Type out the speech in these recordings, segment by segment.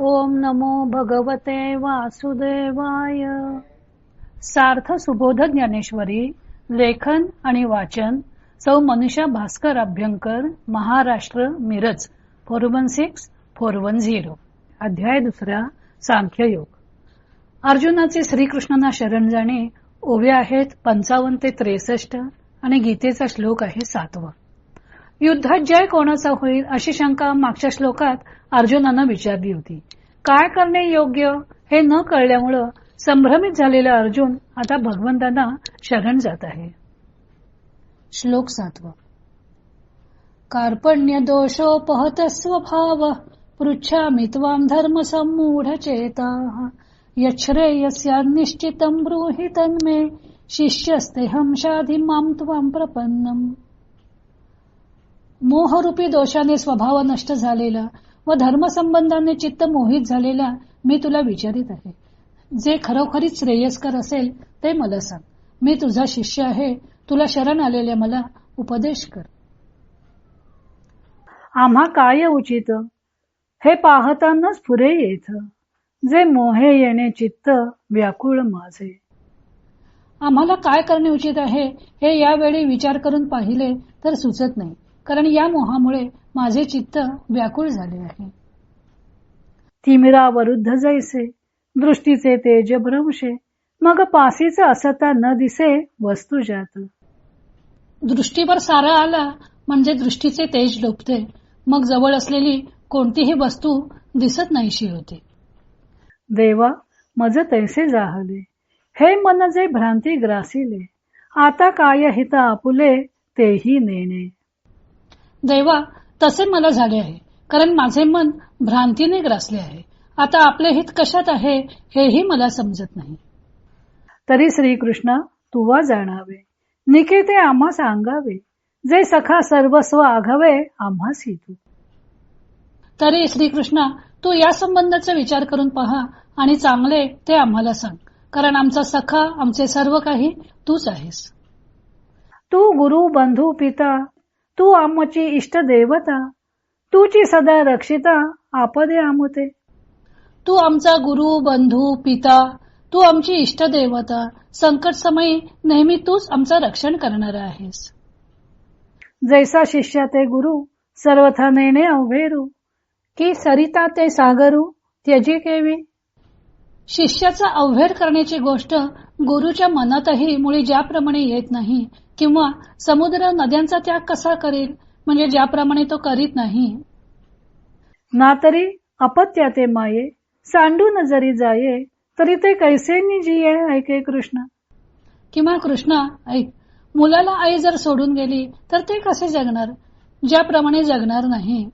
ओम नमो भगवते वासुदेवाय. सार्थ सुबोध ज्ञानेश्वरी लेखन आणि वाचन सौ Manusha Bhaskar Abhyankar Maharashtra Miraj four one six four one zero. अध्याय दुसरा सांख्ययोग. अर्जुनाचे श्रीकृष्णांना शरण जाणे ओव्या आहेत पंचावन्न ते त्रेसष्ट आणि गीतेचा श्लोक आहे सातवा. युद्धात जय कोणाचा होईल अशी शंका मागच्या श्लोकात अर्जुनानं विचारली होती. काय करणे योग्य? हे न कळल्यामुळं संभ्रमित झालेला अर्जुन आता भगवंतांना शरण जात आहे. श्लोक सातवा. कार्पण्य दोषोपहत स्वभाव पृच्छामि त्वां धर्म समूढ चेता यच्छ्रेयस्या निश्चितं ब्रूहि तन्मे शिष्यस्तेहं शाधि मां त्वां प्रपन्नम। मोहरूपी दोषाने स्वभाव नष्ट झालेला व धर्मसंबंधाने चित्त मोहित झालेला मी तुला विचारित आहे. जे खरोखरीच श्रेयस्कर असेल ते मला सांग. मी तुझा शिष्य आहे तुला शरण आलेल्या मला उपदेश कर. आम्हा काय उचित? हे पाहतानाच पुरे येत. जे मोहे येणे चित्त व्याकुळ माझे. आम्हाला काय करणे उचित आहे हे यावेळी विचार करून पाहिले तर सुचत नाही. कारण या मोहामुळे माझे चित्त व्याकुळ झाले आहे. तिमिरा वरुद्ध जैसे दृष्टीचे तेज भ्रमशे मग पासीच असता न दिसे वस्तू जात. दृष्टीवर सारा आला म्हणजे दृष्टीचे तेज लोपते मग जवळ असलेली कोणतीही वस्तू दिसत नाहीशी होते. देवा मज तैसे जाहले हे मन जे भ्रांती ग्रासिले आता काय हित आपुले तेही नेणे. देवा तसे मला झाले आहे कारण माझे मन भ्रांतीने ग्रासले आहे. आता आपले हित कशात आहे हेही मला समजत नाही. तरी श्रीकृष्ण तुवा जाणावे. निकेते आम्हा सांगावे. जे सखा सर्वस्व आघावे आम्हा तू तरी श्रीकृष्णा तू या संबंधाचा विचार करून पहा आणि चांगले ते आम्हाला सांग कारण आमचा सखा आमचे सर्व काही तूच आहेस. तू गुरु बंधू पिता तू आमची इष्ट देवता. तूची सदा रक्षिता आपदे आमते. तू आमचा गुरु बंधू पिता तू आमची इष्ट देवता. संकट समयी नेहमी तूच आमचं रक्षण करणार आहेस. जैसा शिष्य ते गुरु सर्वथा नेणे अवघेरू की सरिता ते सागरू त्यजी केवी. शिष्याचा अवहेर करण्याची गोष्ट गुरुच्या मनातही मुळी ज्याप्रमाणे येत नाही किंवा समुद्र नद्यांचा त्याग कसा करेल म्हणजे ज्याप्रमाणे तो करीत नाही. ना तरी अपत्या ते माये सांडून जरी जाये तरी ते कैसे जिये ऐके कृष्ण. किंवा कृष्ण ऐक मुलाला आई जर सोडून गेली तर ते कसे जगणार? ज्याप्रमाणे जगणार नाही.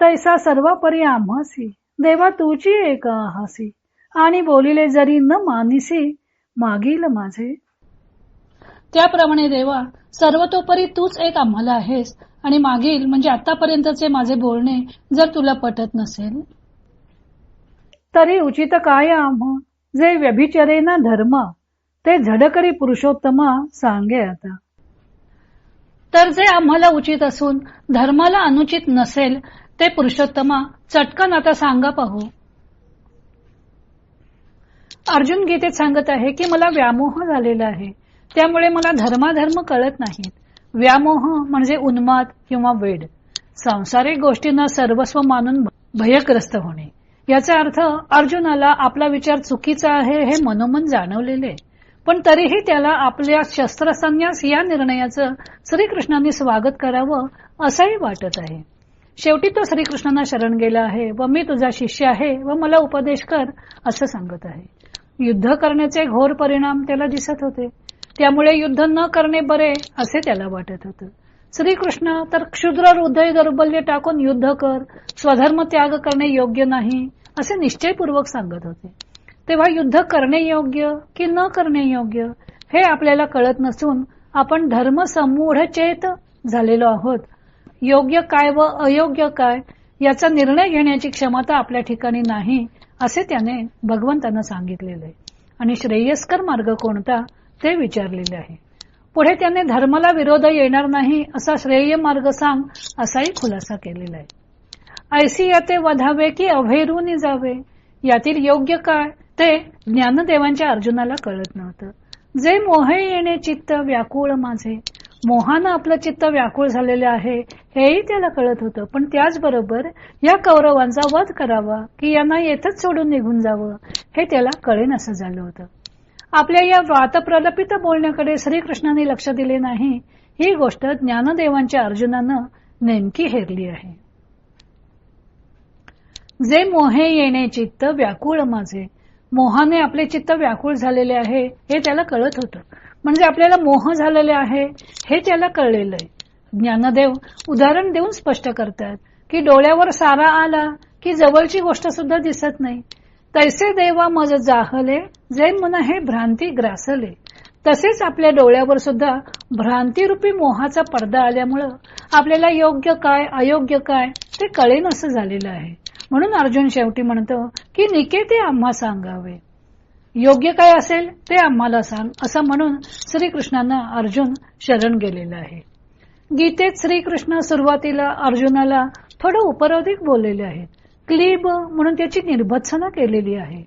तैसा सर्व परी आम्हासी देवा तुची एक आहासी. आणि बोलिले जरी न मानिसी मागील माझे. त्याप्रमाणे देवा सर्वतोपरी तूच एक आम्हाला आहेस आणि मागील म्हणजे आतापर्यंतचे माझे बोलणे जर तुला पटत नसेल. तरी उचित काय आम्हा जे व्यभिचरे ना धर्म ते झडकरी पुरुषोत्तमा सांगे आता. तर जे आम्हाला उचित असून धर्माला अनुचित नसेल ते पुरुषोत्तमा चटकन आता सांगा पाहू. अर्जुन गीतेत सांगत आहे की मला व्यामोह झालेला आहे. त्यामुळे मला धर्माधर्म कळत नाहीत. व्यामोह म्हणजे उन्माद किंवा वेड. सांसारिक गोष्टींना सर्वस्व मानून भयग्रस्त होणे. याचा अर्थ अर्जुनाला आपला विचार चुकीचा आहे हे मनोमन जाणवलेले. पण तरीही त्याला आपल्या शस्त्रसन्यास या निर्णयाचं श्रीकृष्णांनी स्वागत करावं असंही वाटत आहे. शेवटी तो श्रीकृष्णांना शरण गेला आहे व मी तुझा शिष्य आहे व मला उपदेश कर असं सांगत आहे. युद्ध करण्याचे घोर परिणाम त्याला दिसत होते. त्यामुळे युद्ध न करणे बरे असे त्याला वाटत होतं. श्रीकृष्ण तर क्षुद्र हृदय दौर्बल्य टाकून युद्ध कर स्वधर्म त्याग करणे योग्य नाही असे निश्चयपूर्वक सांगत होते. तेव्हा युद्ध करणे योग्य की न करणे योग्य हे आपल्याला कळत नसून आपण धर्म समूढ चेत झालेलो आहोत. योग्य काय व अयोग्य काय याचा निर्णय घेण्याची क्षमता आपल्या ठिकाणी नाही असे त्याने भगवंतांना सांगितलेले आणि श्रेयस्कर मार्ग कोणता ते विचारलेले आहे. पुढे त्याने धर्माला विरोध येणार नाही असा श्रेय मार्ग सांग असाही खुलासा केलेला आहे. ऐसी याते वधावे की अभेरून जावे यातील योग्य काय ते ज्ञानदेवांच्या अर्जुनाला कळत नव्हतं. जे मोहे येणे चित्त व्याकुळ माझे मोहानं आपलं चित्त व्याकुळ झालेले आहे हेही त्याला कळत होतं. पण त्याचबरोबर या कौरवांचा वध करावा की यांना येथच सोडून निघून जावं हे त्याला कळेन असं झालं होतं. आपल्या या वातप्रलपित बोलण्याकडे श्रीकृष्णाने लक्ष दिले नाही. ही गोष्ट ज्ञानदेवांच्या अर्जुनानं नेमकी हेरली आहे. जे मोहे येणे चित्त व्याकुळ माझे मोहाने आपले चित्त व्याकुळ झालेले आहे हे त्याला कळत होतं. म्हणजे आपल्याला मोह झालेले आहे हे त्याला कळलेलं आहे. ज्ञानदेव उदाहरण देऊन स्पष्ट करतात की डोळ्यावर सारा आला की जवळची गोष्ट सुद्धा दिसत नाही. तैसे देवा मज जाहले जे मन हे भ्रांती ग्रासले. तसेच आपल्या डोळ्यावर सुद्धा भ्रांतीरूपी मोहाचा पडदा आल्यामुळं आपल्याला योग्य काय अयोग्य काय ते कळेन असं झालेलं आहे. म्हणून अर्जुन शेवटी म्हणतो की निके ते आम्हा सांगावे. योग्य काय असेल ते आम्हाला सांग असं म्हणून श्रीकृष्णांना अर्जुन शरण गेलेला आहे. गीतेत श्रीकृष्ण सुरुवातीला अर्जुनाला थोडं उपरोधिक बोललेले आहेत. क्लीब म्हणून त्याची निर्भत्सना केलेली आहे.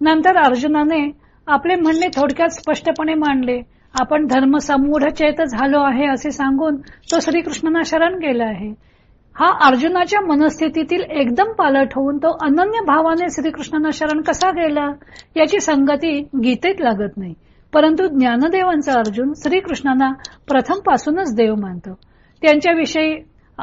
नंतर अर्जुनाने आपले म्हणणे थोडक्यात स्पष्टपणे मांडले. आपण धर्म समूढ चेत झालो आहे असे सांगून तो श्रीकृष्णांना शरण गेला आहे. हा अर्जुनाच्या मनस्थितीतील एकदम पालट होऊन तो अनन्य भावाने श्रीकृष्णांना शरण कसा गेला याची संगती गीतेत लागत नाही. परंतु ज्ञानदेवांचा अर्जुन श्रीकृष्णांना प्रथम पासूनच देव मानतो. त्यांच्याविषयी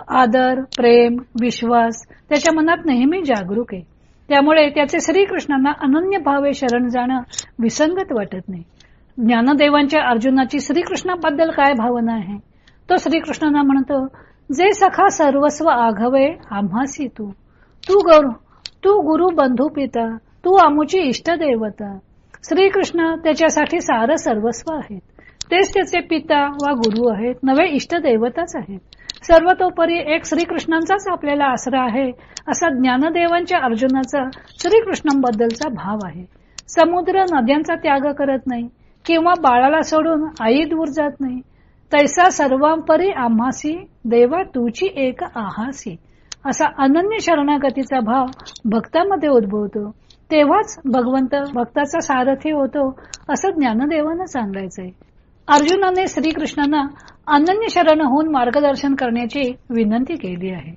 आदर प्रेम विश्वास त्याच्या मनात नेहमी जागरूक आहे. त्यामुळे त्याचे श्रीकृष्णांना अनन्य भावे शरण जाणं विसंगत वाटत नाही. ज्ञानदेवांच्या अर्जुनाची श्रीकृष्णाबद्दल काय भावना आहे? तो श्रीकृष्णांना म्हणतो जे सखा सर्वस्व आघवे आम्हासी तू. तू गुरु तू गुरु बंधू पिता तू आमुची इष्ट देवता. श्रीकृष्ण त्याच्यासाठी सारं सर्वस्व आहेत. तेच त्याचे पिता वा गुरु आहेत नवे इष्ट देवताच आहेत. सर्वतोपरी एक श्रीकृष्णांचाच आपल्याला आसरा आहे असा ज्ञानदेवांच्या अर्जुनाचा श्रीकृष्णांबद्दलचा भाव आहे. समुद्र नद्यांचा त्याग करत नाही किंवा बाळाला सोडून आई दूर जात नाही तैसा सर्वांपरी आम्हासी देवा तुची एक आहासी. असा अनन्य शरणागतीचा भाव भक्तामध्ये उद्भवतो. तेव्हाच भगवंत भक्ताचा सारथी होतो असं ज्ञानदेवानं सांगायचंय. अर्जुनाने श्रीकृष्णांना अनन्य शरण होऊन मार्गदर्शन करण्याची विनंती केली आहे.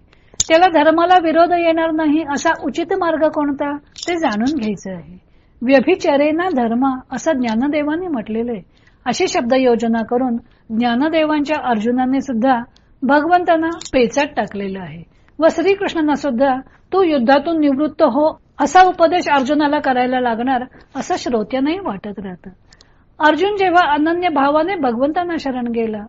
त्याला धर्माला विरोध येणार नाही असा उचित मार्ग कोणता ते जाणून घ्यायचं आहे. व्यभिचरेना धर्म असं ज्ञानदेवाने म्हटलेलं आहे अशी शब्द योजना करून ज्ञानदेवांच्या अर्जुनाने सुद्धा भगवंतांना पेचात टाकलेलं आहे. व श्रीकृष्णांना सुद्धा तू युद्धातून निवृत्त हो असा उपदेश अर्जुनाला करायला लागणार असं श्रोत्यांनाही वाटत राहतं. अर्जुन जेव्हा अनन्य भावाने भगवंतांना शरण गेला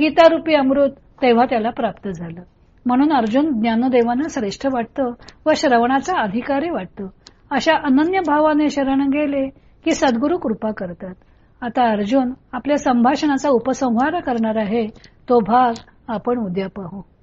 गीतारूपी अमृत तेव्हा त्याला प्राप्त झालं. म्हणून अर्जुन ज्ञानदेवांना श्रेष्ठ वाटतं व श्रवणाचा अधिकारी वाटतो. अशा अनन्य भावाने शरण गेले की सद्गुरू कृपा करतात. आता अर्जुन आपल्या संभाषणाचा उपसंहार करणार आहे. तो भाग आपण उद्या पाहू.